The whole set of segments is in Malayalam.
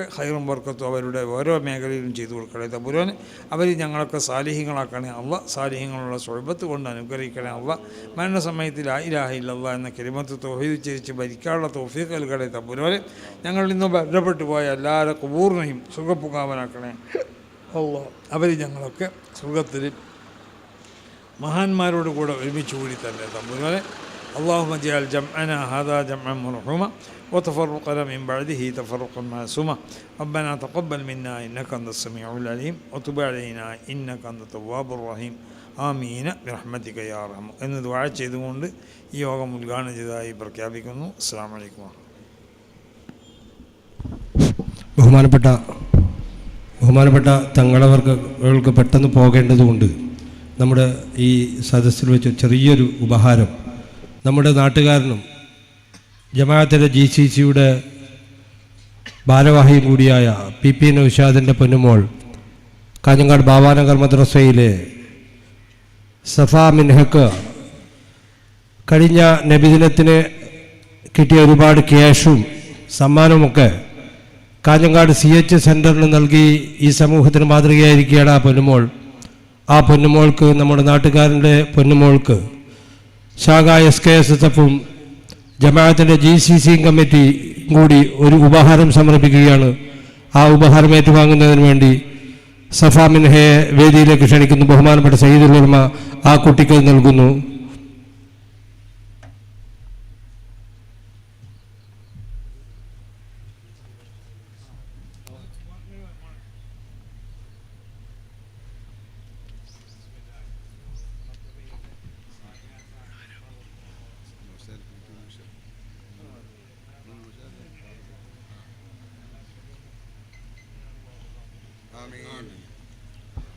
ഒക്കെ ഹൈറും വർക്കത്തും അവരുടെ ഓരോ മേഖലയിലും ചെയ്തു കൊടുക്കണേ. തമ്പുരാൻ അവർ ഞങ്ങളൊക്കെ സാലിഹ്യങ്ങളാക്കണേ അവ സാലിഹ്യങ്ങളുള്ള സ്വൽബത്ത് കൊണ്ട് അനുഗ്രഹിക്കണേ അള്ള. മരണസമയത്തിൽ ആയിരാഹില്ല എന്ന കിരിമത്ത് തോഹീദ് ചിരിച്ച് ഭരിക്കാനുള്ള തോഫീക്ക് നൽകണേ. തമ്പുരാൻ ഞങ്ങൾ ഇന്ന് ബന്ധപ്പെട്ടു പോയ എല്ലാവരുടെ കുബൂറിനെയും സുഖപ്പുകാവനാക്കണേ അള്ള അവർ ഞങ്ങളൊക്കെ സുഖത്തിൽ മഹാന്മാരോട് കൂടെ ഒരുമിച്ച് കൂടി തന്നെ. തമ്പുരാനെ اللهم اجعل جمعنا هذا جمعا مرحوما وتفرقنا من بعده تفرقا معصوما ربنا تقبل منا انك انت السميع العليم وتب علينا انك انت التواب الرحيم ആമീന ബിറഹ്മതിക യാ റഹ്മ എന്ന് ദുആ ചെയ്തുകൊണ്ട് ഈ യോഗം ഉദ്ഘാടനം ചെയ്തതായി പ്രഖ്യാപിക്കുന്നു അസ്സാം വലൈക്കും ബഹുമാനപ്പെട്ട ബഹുമാനപ്പെട്ട തങ്ങളവർക്ക് പെട്ടെന്ന് പോകേണ്ടതുകൊണ്ട് നമ്മുടെ ഈ സദസ്സിൽ വെച്ച് ചെറിയൊരു ഉപഹാരം നമ്മുടെ നാട്ടുകാരനും ജമാഅത്തിന്റെ ജി സി സിയുടെ ഭാരവാഹിയും കൂടിയായ പി പി നൌഷാദിന്റെ പൊന്നുമോൾ കാഞ്ഞങ്ങാട് ബാബാനഗർ മദ്രസയിലെ സഫ മിൻഹക്ക് കഴിഞ്ഞ നബിദിനത്തിന് കിട്ടിയ ഒരുപാട് ക്യാഷും സമ്മാനവുമൊക്കെ കാഞ്ഞങ്ങാട് സി എച്ച് സെന്ററിന് നൽകി ഈ സമൂഹത്തിന് മാതൃകയായിരിക്കുകയാണ് ആ പൊന്നുമോൾ. ആ പൊന്നുമോൾക്ക് നമ്മുടെ നാട്ടുകാരന്റെ പൊന്നുമോൾക്ക് ശാഖ എസ് കെ എസ് എസ് എഫും ജമാഅത്തിന്റെ ജി സി സി കമ്മിറ്റി കൂടി ഒരു ഉപഹാരം സമർപ്പിക്കുകയാണ്. ആ ഉപഹാരം ഏറ്റുവാങ്ങുന്നതിന് വേണ്ടി സഫാമിൻഹയെ വേദിയിലേക്ക് ക്ഷണിക്കുന്നു. ബഹുമാനപ്പെട്ട സയ്യിദുൽ ഉലമ ആ കുട്ടിക്ക് നൽകുന്നു.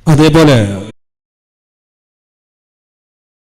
അതേപോലെ